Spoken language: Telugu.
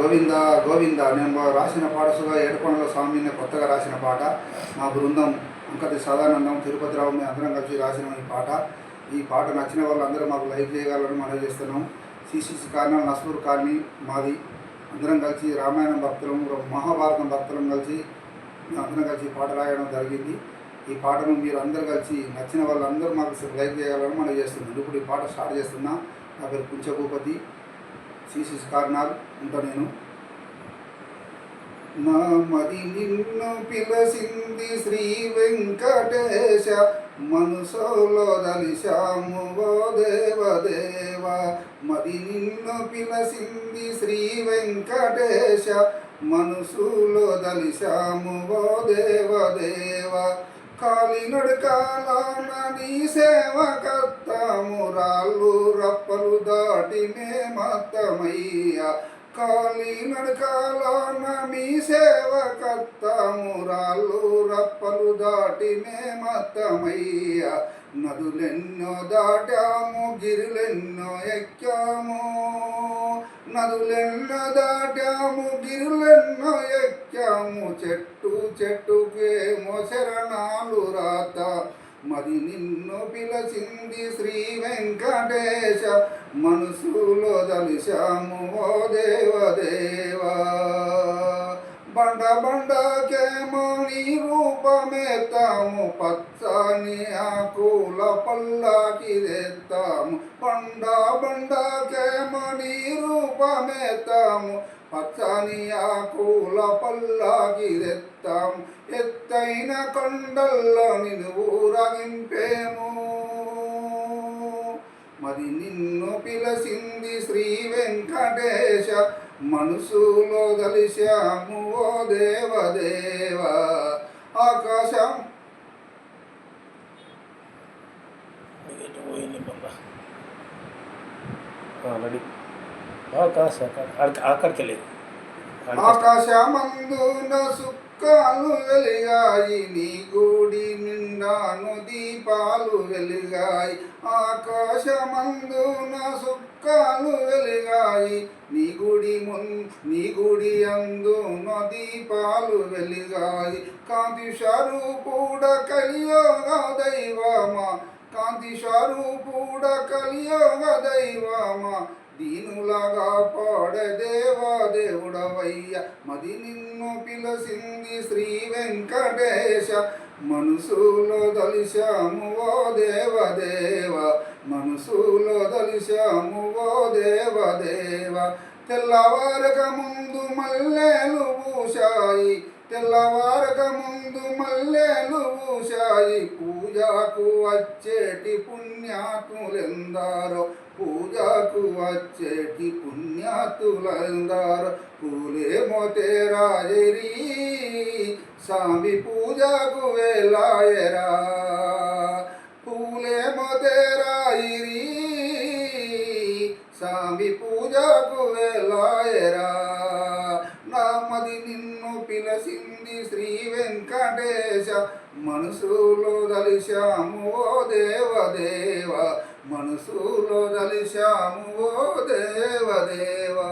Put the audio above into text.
గోవింద గోవింద నేను రాసిన పాటసుగా ఏడుకొండల స్వామిని కొత్తగా రాసిన పాట. మా బృందం అంకటి సదానందం తిరుపతి రావు మేము అందరం కలిసి రాసిన ఈ పాట. ఈ పాట నచ్చిన వాళ్ళందరూ మాకు లైక్ చేయగలని మనం చేస్తున్నాం. సిసిసి కారణం నస్పూర్ కాలనీ మాది. అందరం కలిసి రామాయణం భక్తులం మహాభారతం భక్తులం కలిసి మేము అందరం కలిసి పాట రాయడం జరిగింది. ఈ పాటను మీరు అందరు కలిసి నచ్చిన వాళ్ళందరూ మాకు లైక్ చేయాలని మనం చేస్తున్నాం. ఇప్పుడు ఈ పాట స్టార్ట్ చేస్తున్నా. నా పేరు కుంచభూపతి. సిసిసి కారణాలు ఉంటా నేను నా మది నిన్ను పిలసింది శ్రీ వెంకటేశ మనసులో దలిశాము ఓ దేవదేవ మది నిన్ను పిలసింది శ్రీ వెంకటేశ మనసులో దలిశాము ఓ దేవదేవ కాలినడకాలన నీ సేవకత్త కత్తాము రాళ్ళు రప్పలు దాటి మేమత్తమయ్యా కాలి నడకాలన్న మీ సేవ కత్తాము రాళ్ళు రప్పలు దాటి మేమత్తమయ్యా నదులెన్నో దాటాము గిరులెన్నో ఎక్కాము. నదులెన్నో దాటాము గిరులెన్నో ఎక్కాము. చెట్టు చెట్టుకేమో శరణా మరి నిన్ను పిలచింది శ్రీ వెంకటేశ. మనసులో దలిశాము ఓ దేవదేవా. బండ బండకేమో నీ రూపమేతాము పచ్చని ఆకుల పల్లాకి తెస్తాము బండ బండకేమో నీ రూపమేతాము పచ్చని ఆకుల పల్లాకి ఎత్తైన కొండల్లో నిన్ను ఊరగింపేము. మరి నిన్ను పిలసింది శ్రీ వెంకటేశ. మనసులో దలిశాము ఓ దేవదేవ. ఆకాశం. ఆల్రెడీ ఆకాశ అక్కడికి వెళ్ళేది ఆకాశమందున సుక్కాలు వెలిగాయి నీ గుడి నిండాను దీపాలు వెలిగాయి. ఆకాశమందున సుక్కాలు వెలిగాయి నీ గుడి మున్ నీ గుడి అందున దీపాలు వెలిగాయి. కాంతి స్వరూపుడ కలియోగ దైవమా కాంతి స్వరూపుడ కలియోగ దైవమా దీనులాగా పాడదేవా దేవుడవయ్య మది నిన్ను పిలసింది శ్రీ వెంకటేశ. మనసులో దలిశాము ఓ దేవదేవ మనసులో దలిశాము ఓ దేవదేవ. తెల్లవారక ముందు మల్లెలు పూశాయి తెల్లవారక ముందు మల్లెలు పూశాయి. పూజకు వచ్చేటి పుణ్యాతులెందారో? పూజకు వచ్చేటి పుణ్యాతులందారో? పూలేమో తేరాయరి. స్వామి పూజకు వేలాయరా. పూలేమో తేరాయిరి. స్వామి పూజకు వేలాయరా. నామది నిన్న పిలసింది శ్రీ వెంకటేశ. మనసులో దలిశాము ఓ దేవదేవ. మనసులో దలిశాము ఓ దేవదేవా.